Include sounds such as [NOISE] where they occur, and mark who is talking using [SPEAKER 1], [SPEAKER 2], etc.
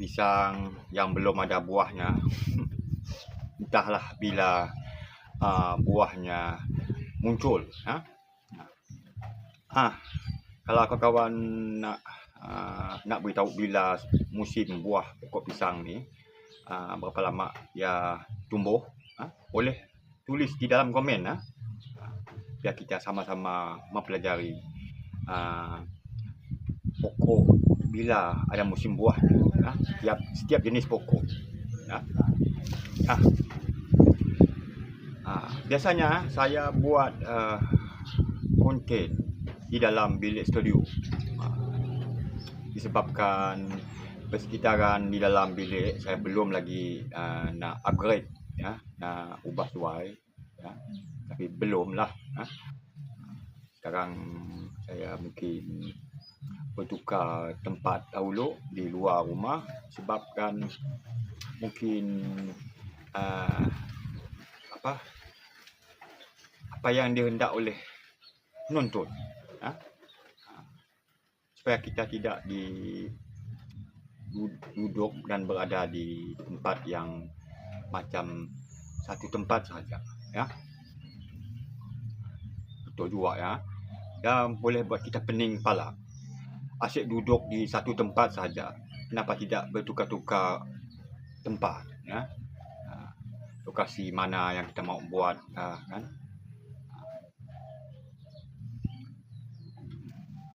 [SPEAKER 1] pisang yang belum ada buahnya. [LAUGHS] Entahlah bila uh, buahnya muncul. Ha? Ha, kalau kawan-kawan nak uh, nak beritahu bila musim buah pokok pisang ni, uh, berapa lama dia tumbuh, ha? boleh tulis di dalam komen. Ha? Biar kita sama-sama mempelajari uh, pokok bila ada musim buah ha? setiap setiap jenis pokok ha? Ha. Ha. biasanya saya buat uh, konten di dalam bilik studio ha. disebabkan persekitaran di dalam bilik saya belum lagi uh, nak upgrade ya nak ubah suai ya tapi belumlah ha. sekarang saya mungkin bertukar tempat dahulu di luar rumah sebabkan mungkin uh, apa apa yang dihendak oleh penonton ha? supaya kita tidak di duduk dan berada di tempat yang macam satu tempat saja ya? Betul juga ya? Dan boleh buat kita pening kepala asyik duduk di satu tempat saja. Kenapa tidak bertukar-tukar tempat? Ya? Ha, lokasi mana yang kita mau buat, ha, kan?